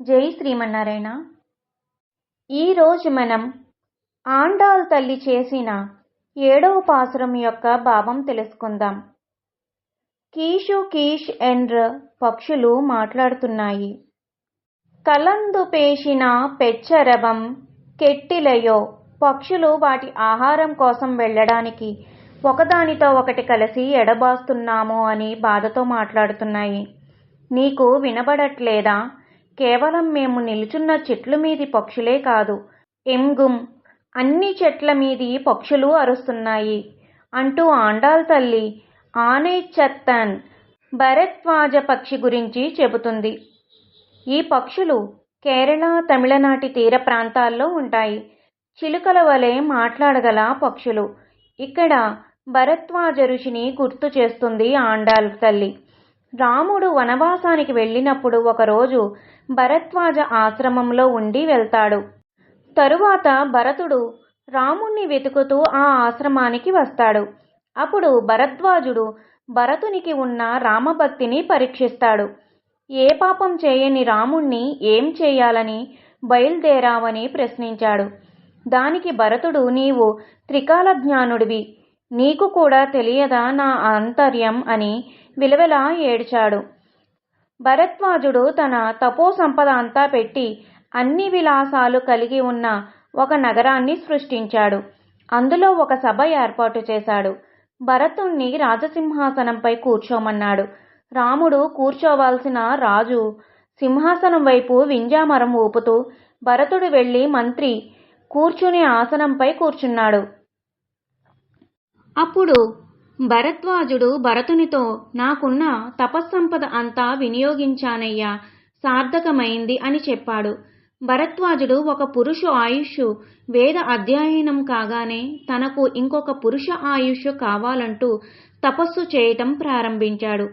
జై శ్రీమన్నారాయణ. ఈరోజు మనం ఆండాల్ తల్లి చేసిన ఏడవ పాసురం యొక్క భావం తెలుసుకుందాం. కీషు కీష్ ఎండ్ర పక్షులు మాట్లాడుతున్నాయి. కలందు పేషిన పెచ్చరవం కెట్టిలయో పక్షులు వాటి ఆహారం కోసం వెళ్ళడానికి ఒకదానితో ఒకటి కలిసి ఎడబాస్తున్నాము అని బాధతో మాట్లాడుతున్నాయి. నీకు వినబడట్లేదా? కేవలం మేము నిలుచున్న చెట్ల మీది పక్షులే కాదు. ఎంగుం అన్ని చెట్ల మీది పక్షులు అరుస్తున్నాయి. అంటూ ఆండాల్ తల్లి ఆనే చత్తన్ భరద్వాజ పక్షి గురించి చెబుతుంది. ఈ పక్షులు కేరళ తమిళనాటి తీర ప్రాంతాల్లో ఉంటాయి. చిలుకల వలె మాట్లాడగల పక్షులు. ఇక్కడ భరద్వాజ ఋషిని గుర్తు చేస్తుంది ఆండాల్ తల్లి. రాముడు వనవాసానికి వెళ్ళినప్పుడు ఒకరోజు భరద్వాజ ఆశ్రమంలో ఉండి వెళ్తాడు. తరువాత భరతుడు రాముణ్ణి వెతుకుతూ ఆ ఆశ్రమానికి వస్తాడు. అప్పుడు భరద్వాజుడు భరతునికి ఉన్న రామభక్తిని పరీక్షిస్తాడు. ఏ పాపం చేయని రాముణ్ణి ఏం చేయాలని బయలుదేరావని ప్రశ్నించాడు. దానికి భరతుడు నీవు త్రికాల జ్ఞానుడివి నీకు కూడా తెలియదా నా ఆంతర్యం అని విలవిలా ఏడ్చాడు. భరద్వాజుడు తన తపో సంపద అంతా పెట్టి అన్ని విలాసాలు కలిగి ఉన్న ఒక నగరాన్ని సృష్టించాడు. అందులో ఒక సభ ఏర్పాటు చేశాడు. భరతుణ్ణి రాజసింహాసనంపై కూర్చోమన్నాడు. రాముడు కూర్చోవాల్సిన రాజు సింహాసనం వైపు వింజామరం ఊపుతూ భరతుడు వెళ్ళి మంత్రి కూర్చునే ఆసనంపై కూర్చున్నాడు. అప్పుడు భరద్వాజుడు భరతునితో నాకున్న తపస్సంపద అంతా వినియోగించానయ్యా సార్థకమైంది అని చెప్పాడు. భరద్వాజుడు ఒక పురుష ఆయుష్ వేద అధ్యయనం కాగానే తనకు ఇంకొక పురుష ఆయుష్ కావాలంటూ తపస్సు చేయటం ప్రారంభించాడు.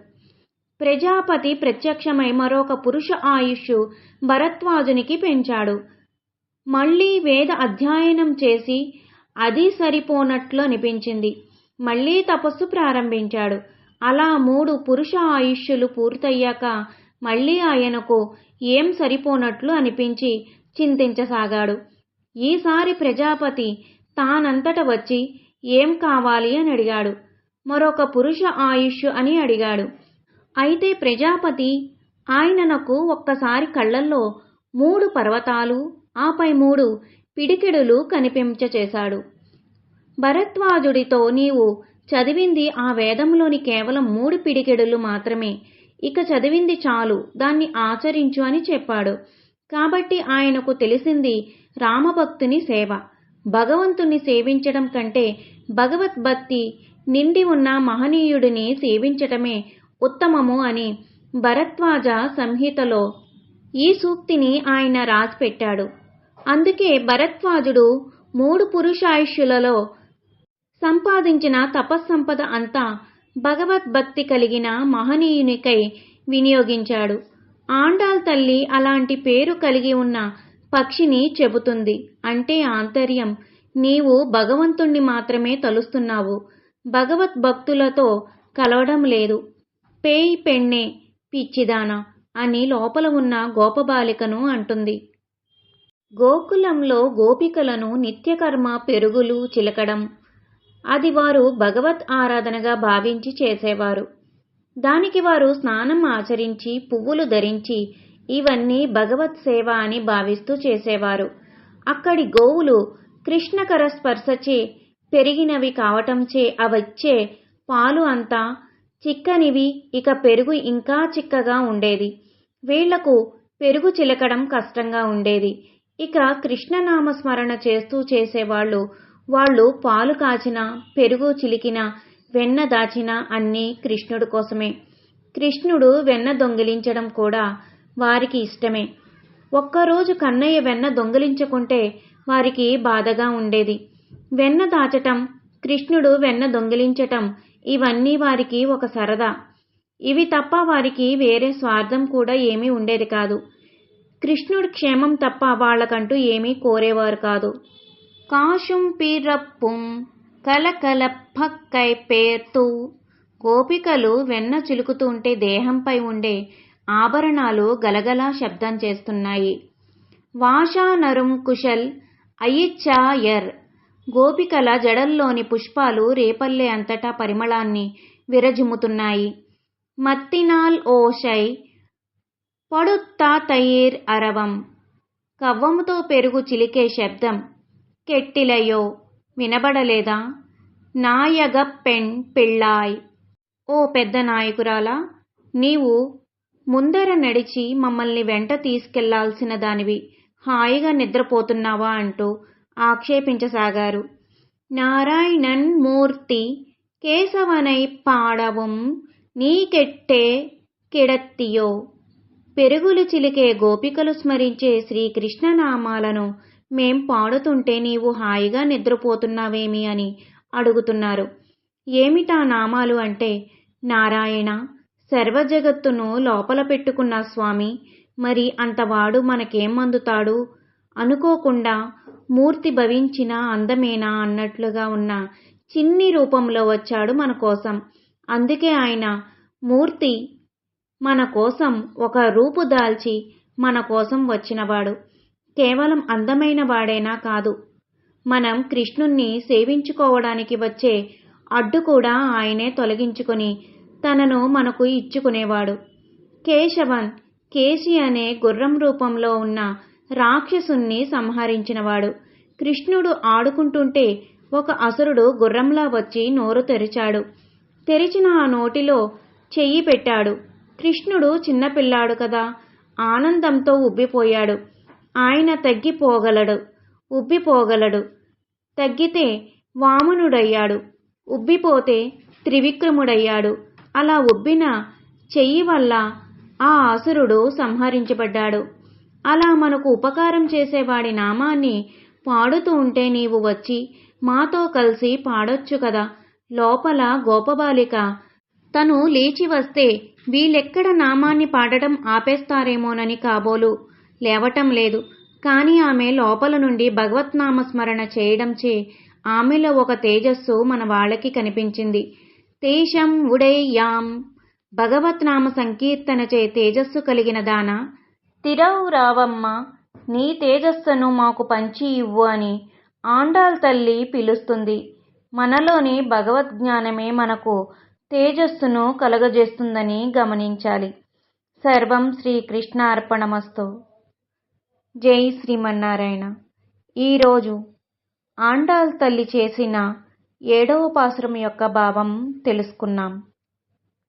ప్రజాపతి ప్రత్యక్షమై మరొక పురుష ఆయుష్ భరద్వాజునికి పెంచాడు. మళ్ళీ వేద అధ్యయనం చేసి అది సరిపోనట్లు అనిపించింది. మళ్ళీ తపస్సు ప్రారంభించాడు. అలా మూడు పురుష ఆయుష్యులు పూర్తయ్యాక మళ్ళీ ఆయనకు ఏం సరిపోనట్లు అనిపించి చింతించసాగాడు. ఈసారి ప్రజాపతి తానంతట వచ్చి ఏం కావాలి అని అడిగాడు. మరొక పురుష ఆయుష్ అని అడిగాడు. అయితే ప్రజాపతి ఆయనకు ఒక్కసారి కళ్ళల్లో మూడు పర్వతాలు ఆపై మూడు పిడికిడులు కనిపించచేశాడు. భరద్వాజుడితో నీవు చదివింది ఆ వేదంలోని కేవలం మూడు పిడికెడులు మాత్రమే. ఇక చదివింది చాలు దాన్ని ఆచరించు అని చెప్పాడు. కాబట్టి ఆయనకు తెలిసింది రామభక్తుని సేవ. భగవంతుని సేవించడం కంటే భగవద్భక్తి నిండి ఉన్న మహనీయుడిని సేవించటమే ఉత్తమము అని భరద్వాజ సంహితలో ఈ సూక్తిని ఆయన రాసిపెట్టాడు. అందుకే భరద్వాజుడు మూడు పురుషాయుష్యులలో సంపాదించిన తపస్సంపద అంతా భగవద్భక్తి కలిగిన మహనీయునికై వినియోగించాడు. ఆండాల్ తల్లి అలాంటి పేరు కలిగి ఉన్న పక్షిని చెబుతుంది. అంటే ఆంతర్యం. నీవు భగవంతుణ్ణి మాత్రమే తలుస్తున్నావు. భగవద్భక్తులతో కలవడం లేదు. పేయి పెన్నే పిచ్చిదానా అని లోపల ఉన్న గోపబాలికను అంటుంది. గోకులంలో గోపికలను నిత్యకర్మ పెరుగులు చిలకడం. అది వారు భగవత్ ఆరాధనగా భావించి చేసేవారు. దానికి వారు స్నానం ఆచరించి పువ్వులు ధరించి ఇవన్నీ భగవత్ సేవ అని భావిస్తూ చేసేవారు. అక్కడి గోవులు కృష్ణకర స్పర్శచే పెరిగినవి కావటంచే అవచ్చే పాలు అంతా చిక్కనివి ఇక పెరుగు ఇంకా చిక్కగా ఉండేది. వీళ్ళకు పెరుగు చిలకడం కష్టంగా ఉండేది. ఇక కృష్ణనామ స్మరణ చేస్తూ చేసేవాళ్ళు వాళ్ళు పాలు కాచిన పెరుగు చిలికిన వెన్న దాచిన అన్నీ కృష్ణుడు కోసమే. కృష్ణుడు వెన్న దొంగిలించడం కూడా వారికి ఇష్టమే. ఒక్కరోజు కన్నయ్య వెన్న దొంగిలించుకుంటే వారికి బాధగా ఉండేది. వెన్న దాచటం కృష్ణుడు వెన్న దొంగిలించటం ఇవన్నీ వారికి ఒక సరదా. ఇవి తప్ప వారికి వేరే స్వార్థం కూడా ఏమీ ఉండేది కాదు. కృష్ణుడి క్షేమం తప్ప వాళ్ళకంటూ ఏమీ కోరేవారు కాదు. కాశుం పీరప్పుం కలకలప్పక్కై పేర్తూ గోపికలు వెన్న చిలుకుతుంటే దేహంపై ఉండే ఆభరణాలు గలగలా శబ్దం చేస్తున్నాయి. వాషా నరుం కుశల్ అయిచ్చా ఎర్ గోపికల జడల్లోని పుష్పాలు రేపల్లె అంతటా పరిమళాన్ని విరజిమ్ముతున్నాయి. మత్తినాల్ ఓషై పడుత్తా తయిర్ అరవం. కవ్వముతో పెరుగు చిలికే శబ్దం. కెట్టిలయో వినబడలేదా నాయగ పెన్ పిళ్ళాయ్ ఓ పెద్ద నాయకురాలా నీవు ముందర నడిచి మమ్మల్ని వెంట తీసుకెళ్ళాల్సిన దానివి హాయిగా నిద్రపోతున్నావా అంటూ ఆక్షేపించసాగారు నారాయణన్ మూర్తి కేశవనై పాడవం నీకెట్టే కిడత్తియో పెరుగులు చిలికే గోపికలు స్మరించే శ్రీకృష్ణ నామాలను మేం పాడుతుంటే నీవు హాయిగా నిద్రపోతున్నావేమి అని అడుగుతున్నారు. ఏమిటా నామాలు అంటే నారాయణ సర్వజగత్తును లోపల పెట్టుకున్న స్వామి మరి అంతవాడు మనకేం అందుతాడు? అనుకోకుండా మూర్తి భవించిన అందమేనా అన్నట్లుగా ఉన్న చిన్ని రూపంలో వచ్చాడు మన కోసం. అందుకే ఆయన మూర్తి మన కోసం ఒక రూపు దాల్చి మన కోసం వచ్చినవాడు. కేవలం అందమైన వాడేనా కాదు. మనం కృష్ణుణ్ణి సేవించుకోవడానికి వచ్చే అడ్డు కూడా ఆయనే తొలగించుకొని తనను మనకు ఇచ్చుకునేవాడు. కేశవన్ కేశి అనే గుర్రం రూపంలో ఉన్న రాక్షసుణ్ణి సంహరించినవాడు. కృష్ణుడు ఆడుకుంటుంటే ఒక అసురుడు గుర్రంలా వచ్చి నోరు తెరిచాడు. తెరిచిన ఆ నోటిలో చెయ్యి పెట్టాడు. కృష్ణుడు చిన్నపిల్లాడు కదా ఆనందంతో ఉబ్బిపోయాడు. ఆయన తగ్గిపోగలడు ఉబ్బిపోగలడు. తగ్గితే వామనుడయ్యాడు ఉబ్బిపోతే త్రివిక్రముడయ్యాడు. అలా ఉబ్బిన చెయ్యి వల్ల ఆ అసురుడు సంహరించబడ్డాడు. అలా మనకు ఉపకారం చేసేవాడి నామాన్ని పాడుతూ ఉంటే నీవు వచ్చి మాతో కలిసి పాడొచ్చు కదా. లోపల గోపబాలిక తను లేచి వస్తే వీళ్ళెక్కడ నామాన్ని పాడటం ఆపేస్తారేమోనని కాబోలు. లేవటం లేదు. కానీ ఆమె లోపల నుండి భగవత్నామస్మరణ చేయడంచే ఆమెలో ఒక తేజస్సు మన వాళ్ళకి కనిపించింది. తేషం ఉడేయాం భగవత్నామ సంకీర్తనచే తేజస్సు కలిగిన దాన తిరవు రావమ్మ నీ తేజస్సును మాకు పంచి ఇవ్వు అని ఆండాల్ తల్లి పిలుస్తుంది. మనలోని భగవద్జ్ఞానమే మనకు తేజస్సును కలగజేస్తుందని గమనించాలి. సర్వం శ్రీకృష్ణ అర్పణమస్తు జై శ్రీమన్నారాయణ. ఈరోజు ఆండాల్ తల్లి చేసిన ఏడవ పాసురం యొక్క భావం తెలుసుకున్నాం.